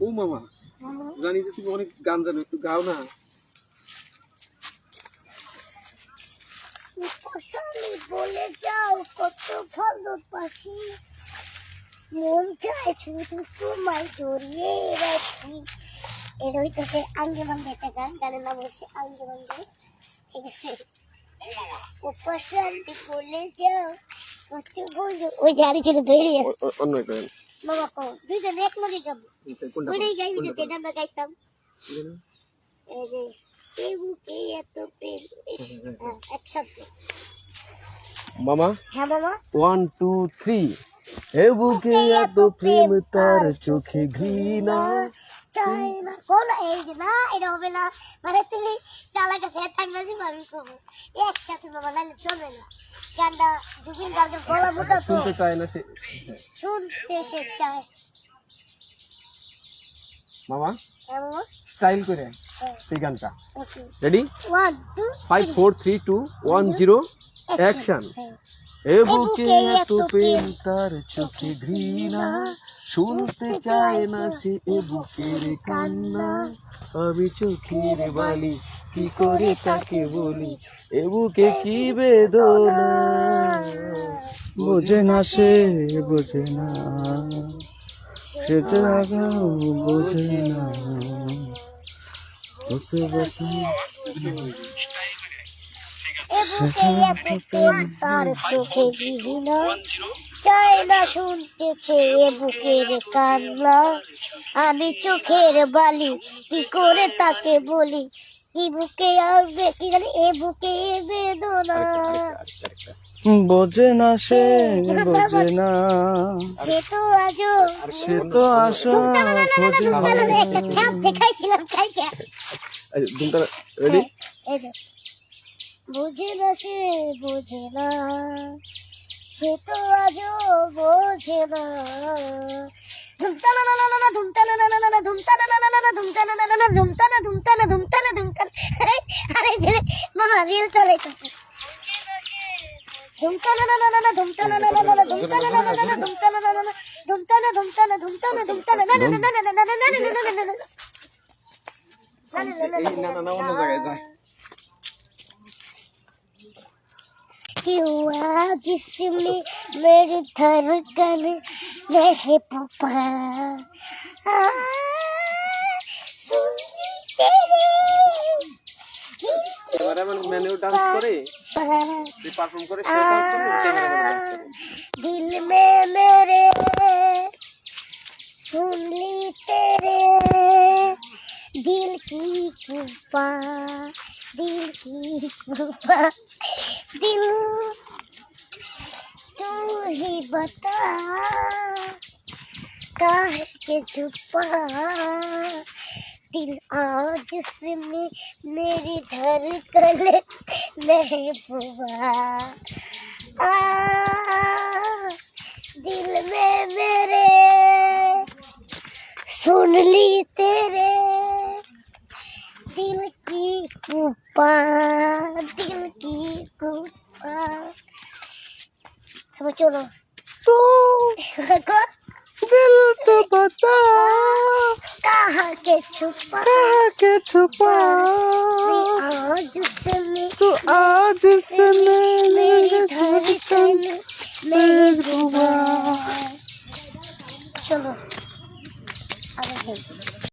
ও মামা, জানি যে তুমি অনেক গান জানো, একটু গাও না। বলে যাও, কত ভালোবাসি। মন চায় শুধু তোমায় জড়িয়ে রাখি। এর হইতেছে আঙ্গে বাঙ্গে একটা গান, গানের নাম হচ্ছে আঙ্গে বাঙ্গে ঠিক আছে? কষালি বলে যাও কত ভালো ওই গাড়ি ছিল বেরিয়ে অন্য গান। মামা কো দুইজন এক লগে গাবো কোনটা গাইবি কোনটা যেটা আমরা গাইতাম এই যে এই বুকে এত প্রেম একসাথে মামা? হ্যাঁ মামা ওয়ান টু থ্রি হে বুকে এত প্রেম, তার চোখে ঘৃণা। চাই না কোন এই যে না এটা হবে না মানে তুমি চালা কাছে থাকবে যে আমি করব একসাথে বাবা নাহলে চলবে না গানটা। জুবিন গার্গের গলা মোটা তো শুনতে চায় না সে শুনতে সে চায় মামা স্টাইল করে সেই গানটা ready one two five four three two one zero action এ বুকে এত প্রেম তার চোখে ঘৃণা। শুনতে চায় না সে এ বুকের কান্না। আমি চোখের বালি কি করে তাকে বলি? এ বুকে কি বেদনা? বোঝে না সে বোঝে না। সে জাগাও বোঝে না ওকে বসে বুকে এত প্রেম তার চোখে না শুনতেছে এ বুকের কান্না আমি চোখের বালি কি করে তাকে বলি কি বুকে আসবে কি জানি এ বুকে এ বেদনা বোঝে না সে বোঝে না সে তো আজও সে তো আশা খোঁজে না একটা খ্যাপ দেখাইছিলাম কাইকে রেডি বুঝে না সে বোঝে না সে তো আজও বোঝে না ধুমতানা না না না ধুমতানা না না না ধুমতানা না না না ধুমতানা না না না ধুমতানা ধুমতানা ধুমতানা ধুমতানা আরে যে মামা রিল চলে ধুমতানা না না না না ধুমতানা না না না ধুমতানা না না না ধুমতানা না না না ধুমতানা ধুমতানা ধুমতানা ধুমতানা না না না না না না না না हुआ जिसमें मेरी धड़कन रहे पुपा। दिल में मेरे सुन ली तेरे दिल की कृपा दिल की कृपा दिल ही बता। काहे के छुपा? दिल आज से में मेरी धड़कन महबूबा आ, दिल में मेरे सुन ली तेरे। दिल की कृपा दिल की कृपा सब चलो तो दिल तो बता। कहा के छुपा। कहा के छुपा। आज से मैं तो आज से मेरी धड़कन धड़कन। महबूबा